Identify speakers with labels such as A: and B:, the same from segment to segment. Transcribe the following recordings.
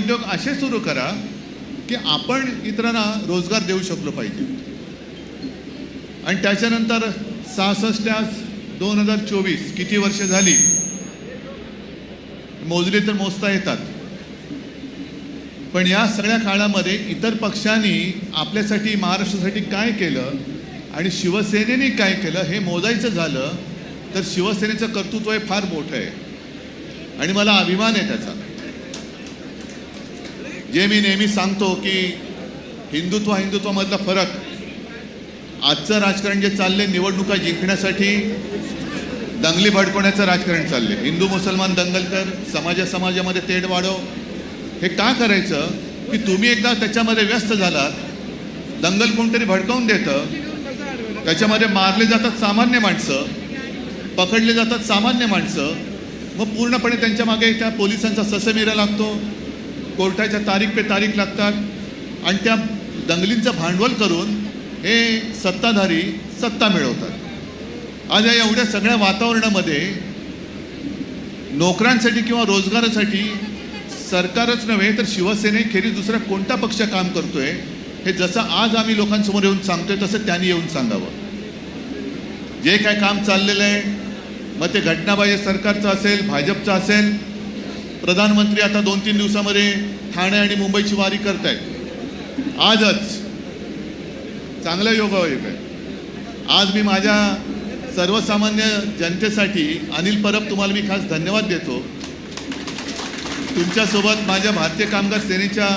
A: उद्योग असे सुरू करा की आपण इतरांना रोजगार देऊ शकलो पाहिजे. आणि त्याच्यानंतर सहासष्ट दोन हजार चोवीस किती वर्ष झाली? मोजली तर मोजता येतात. पण या सगळ्या काळामध्ये इतर पक्षांनी आपल्यासाठी महाराष्ट्रासाठी काय केलं आणि शिवसेनेने काय केलं हे मोजायचं झालं तर शिवसेनेचं कर्तृत्व हे फार मोठं आहे. आणि मला अभिमान आहे त्याचा. जे मी नेहमी सांगतो की हिंदुत्व हिंदुत्वामधला फरक आजचं राजकारण जे चालले निवडणुका जिंकण्यासाठी दंगली भडकवण्याचं राजकारण चालले हिंदू मुसलमान दंगल कर समाजा समाजामध्ये तेढ वाढव. हे का करायचं? की तुम्ही एकदा त्याच्यामध्ये व्यस्त झालात दंगल कोणतरी भडकावून देतं त्याच्यामध्ये मारले जातात सामान्य माणसं पकडले जातात सामान्य माणसं मग पूर्णपणे त्यांच्या मागे त्या पोलिसांचा ससेमिरा लागतो. कोर्टाच्या तारीख पे तारीख लागतात. आणि त्या दंगलींचं भांडवल करून हे सत्ताधारी सत्ता मिळवतात. आज या एवढ्या सगळ्या वातावरणामध्ये नोकऱ्यांसाठी किंवा रोजगारासाठी सरकारच नव्हे तर शिवसेनेखेरीज दुसरा कोणता पक्ष काम करतोय हे जसं आज आम्ही लोकांसमोर येऊन सांगतोय तसं त्यांनी येऊन सांगावं. जे काय काम चाललेलं आहे मग ते घटनाबाह्य सरकारचं असेल भाजपचं असेल प्रधानमंत्री आता दोन तीन दिवसामध्ये ठाणे आणि मुंबईची वारी करतायत. आजच चांगलं योगायोग आहे. आज मी माझ्या सर्वसामान्य जनतेसाठी अनिल परब तुम्हाला मी खास धन्यवाद देतो. तुमच्यासोबत माझ्या भारतीय कामगार सेनेच्या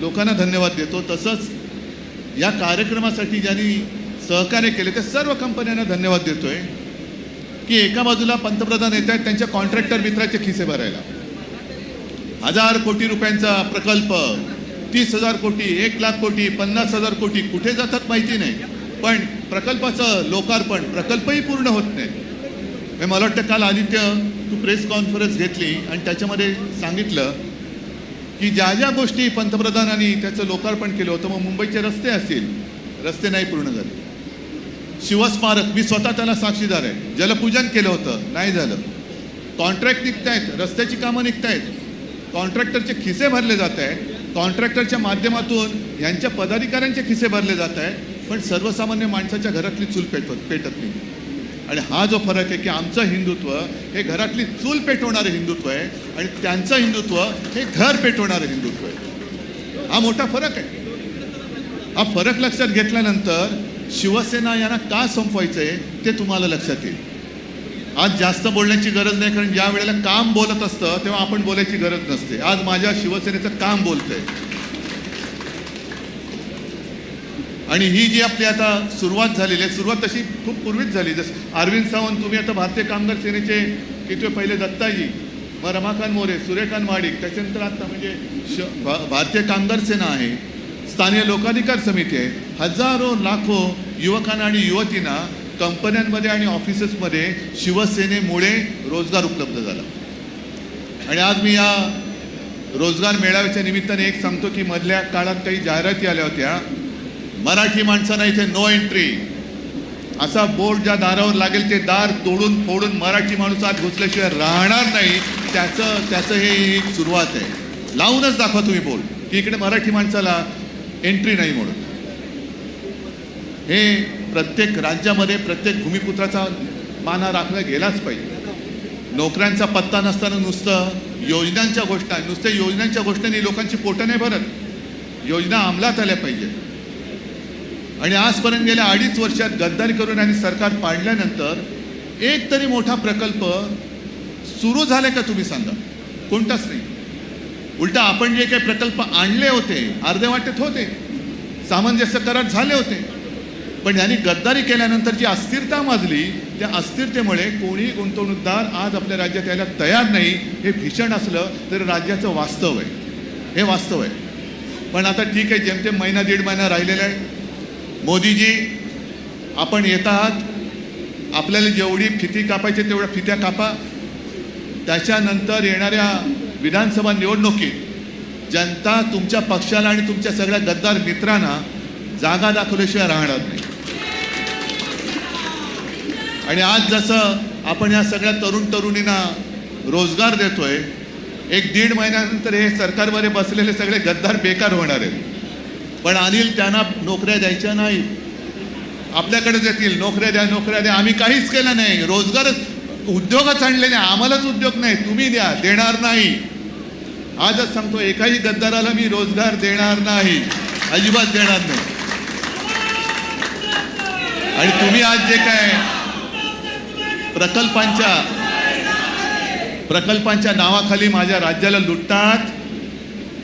A: लोकांना धन्यवाद देतो. तसंच या कार्यक्रमासाठी ज्यांनी सहकार्य केले त्या सर्व कंपन्यांना धन्यवाद देतोय. की एका बाजूला पंतप्रधान येत आहेत त्यांच्या कॉन्ट्रॅक्टर मित्राचे खिसे भरायला. हजार कोटी रुपयांचा प्रकल्प तीस हजार कोटी एक लाख कोटी पन्नास हजार कोटी कुठे जातात माहिती नाही. पण प्रकल्पाचं लोकार्पण प्रकल्पही पूर्ण होत नाही. मला वाटतं काल आदित्य तू प्रेस कॉन्फरन्स घेतली आणि त्याच्यामध्ये सांगितलं की ज्या ज्या गोष्टी पंतप्रधानांनी त्याचं लोकार्पण केलं होतं मग मुंबईचे रस्ते असतील. रस्ते नाही पूर्ण झाले. शिवस्मारक मी स्वतः त्याला साक्षीदार आहे. जलपूजन केलं होतं नाही झालं. कॉन्ट्रॅक्ट निघतायत रस्त्याची कामं निघतायत. कॉन्ट्रॅक्टरचे खिसे भरले जात आहेत. कॉन्ट्रॅक्टरच्या माध्यमातून यांच्या पदाधिकाऱ्यांचे खिसे भरले जात आहेत. पण सर्वसामान्य माणसाच्या घरातली चूल पेटवत पेटत नाही. आणि हा जो फरक आहे की आमचं हिंदुत्व हे घरातली चूल पेटवणारं हिंदुत्व आहे आणि त्यांचं हिंदुत्व हे घर पेटवणारं हिंदुत्व आहे. हा मोठा फरक आहे. हा फरक लक्षात घेतल्यानंतर शिवसेना यांना का संपवायचं आहे ते तुम्हाला लक्षात येईल. आज जास्त बोलण्याची गरज नाही कारण ज्या वेळेला काम बोलत असतं तेव्हा आपण बोलायची गरज नसते. आज माझ्या शिवसेनेचं काम बोलतंय. आणि ही जी आपली आता सुरुवात झालेली आहे सुरुवात तशी खूप पूर्वीच झाली. जसं अरविंद सावंत तुम्ही आता भारतीय कामगार सेनेचे किती पहिले दत्ताजी मग रमाकांत मोरे सूर्यकांत माडिक त्याच्यानंतर आता म्हणजे श भा भारतीय कामगार सेना आहे स्थानीय लोकाधिकार समिती आहे हजारो लाखो युवकांना आणि युवतींना कंपन्यांमध्ये आणि ऑफिसेसमध्ये शिवसेनेमुळे रोजगार उपलब्ध झाला. आणि आज मी या रोजगार मेळाव्याच्या निमित्ताने एक सांगतो की मधल्या काळात काही जाहिराती आल्या होत्या. मराठी माणसांना इथे नो एंट्री असा बोर्ड ज्या दारावर लागेल ते दार तोडून फोडून मराठी माणूस आत घुसल्याशिवाय राहणार नाही त्याचं त्याचं हे एक सुरुवात आहे. लावूनच दाखवा तुम्ही बोर्ड की इकडे मराठी माणसाला एंट्री नाही म्हणून. हे प्रत्येक राज्यामध्ये प्रत्येक भूमिपुत्राचा माना राखला गेलाच पाहिजे. नोकऱ्यांचा पत्ता नसताना नुसतं योजनांच्या गोष्टी नुसत्या योजनांच्या गोष्टींनी लोकांची पोटं नाही भरत. योजना अंमलात आल्या पाहिजे आणि आजपर्यंत गेल्या अडीच वर्षात गद्दारी करून आणि सरकार पाडल्यानंतर एक तरी मोठा प्रकल्प सुरू झाला का तुम्ही सांगा? कोणताच नाही. उलटा आपण जे काही प्रकल्प आणले होते अर्धे वाटेत होते सामंजस्य करार झाले होते पण यांनी गद्दारी केल्यानंतर जी अस्थिरता माजली त्या अस्थिरतेमुळे कोणीही गुंतवणूकदार आज आपल्या राज्यात यायला तयार नाही हे भीषण असलं तरी राज्याचं वास्तव आहे. हे वास्तव आहे. पण आता ठीक आहे जेमतेम महिना दीड महिना राहिलेला आहे. मोदीजी आपण येत आहात. आपल्याला जेवढी फिती कापायची तेवढ्या फित्या कापा. त्याच्यानंतर येणाऱ्या विधानसभा निवडणुकीत जनता तुमच्या पक्षाला आणि तुमच्या सगळ्या गद्दार मित्रांना जागा दाखवल्याशिवाय राहणार नाही. आणि आज जसं आपण या सगळ्या तरुण तरुणींना रोजगार देतोय एक दीड महिन्यानंतर हे सरकारमध्ये बसलेले सगळे गद्दार बेकार होणार आहेत. पण अनिल त्यांना नोकऱ्या द्यायच्या नाही. आपल्याकडेच येतील नोकऱ्या द्या नोकऱ्या द्या. आम्ही काहीच केलं नाही. रोजगारच उद्योगच आणले नाही. आम्हालाच उद्योग नाही. तुम्ही द्या देणार नाही. आजच सांगतो एकाही गद्दाराला मी रोजगार देणार नाही. अजिबात देणार नाही. आणि तुम्ही आज जे काय प्रकल्पांच्या प्रकल्पांच्या नावाखाली माझ्या राज्याला लुटतात.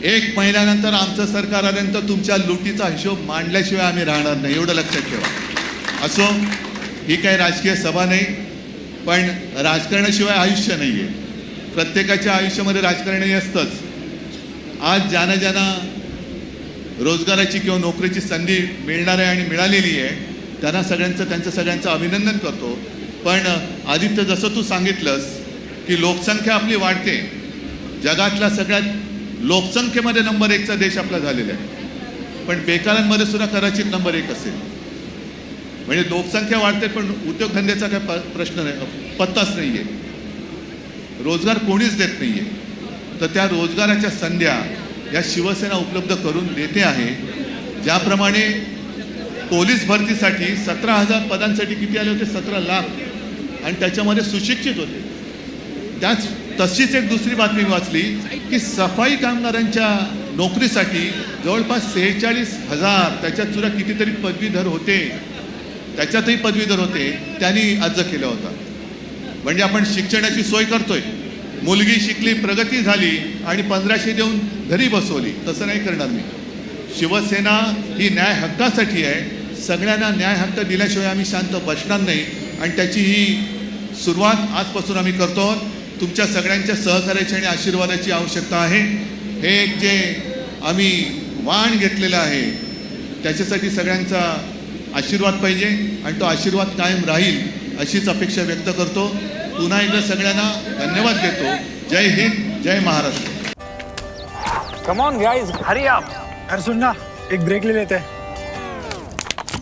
A: एक महिन्यानंतर आमचं सरकार आल्यानंतर तुमच्या लुटीचा हिशोब मांडल्याशिवाय आम्ही राहणार नाही. एवढं लक्षात ठेवा. असो ही काही राजकीय सभा नाही पण राजकारणाशिवाय आयुष्य नाही आहे प्रत्येकाच्या आयुष्यामध्ये राजकारणही असतंच. आज ज्यांना ज्यांना रोजगाराची किंवा नोकरीची संधी मिळणार आहे आणि मिळालेली आहे त्यांना सगळ्यांचं त्यांचं सगळ्यांचं अभिनंदन करतो. पण आदित्य जसं तू सांगितलंस की लोकसंख्या आपली वाढते जगातला सगळ्यात लोकसंख्येमध्ये नंबर एकचा देश आपला झालेला आहे. पण बेकारांमध्ये सुद्धा कदाचित नंबर एक असेल. म्हणजे लोकसंख्या वाढते पण उद्योगधंद्याचा काय प- प्रश्न नाही पत्ताच नाही आहे रोजगार कोणीच देत नाही आहे तर त्या रोजगाराच्या संध्या या शिवसेना उपलब्ध करून देते आहे ज्याप्रमाणे पोलीस भरतीसाठी सतरा हजार पदांसाठी किती आले होते? सतरा लाख. आणि त्याच्यामध्ये सुशिक्षित होते. त्याच तशीच एक दुसरी बातमी मी वाचली की सफाई कामगारांच्या नोकरीसाठी जवळपास सेहेचाळीस हजार त्याच्यात सुद्धा कितीतरी पदवीधर होते त्याच्यातही पदवीधर होते त्यांनी अर्ज केला होता. म्हणजे आपण शिक्षणाची सोय करतोय. मुलगी शिकली प्रगती झाली आणि पंधराशे देऊन घरी बसवली. तसं नाही करणार मी. शिवसेना ही न्याय हक्कासाठी आहे. सगळ्यांना न्याय हक्क दिल्याशिवाय आम्ही शांत बसणार नाही. आणि त्याची ही सुरुवात आजपासून आम्ही करतो. तुमच्या सगळ्यांच्या सहकार्याची आणि आशीर्वादाची आवश्यकता आहे. हे एक जे आम्ही वाण घेतलेलं आहे त्याच्यासाठी सगळ्यांचा आशीर्वाद पाहिजे आणि तो आशीर्वाद कायम राहील अशीच अपेक्षा व्यक्त करतो. पुन्हा एकदा सगळ्यांना धन्यवाद देतो. जय हिंद जय Maharashtra.
B: Come on guys hurry up
C: अरे सुन ना एक ब्रेक ले लेते. हैं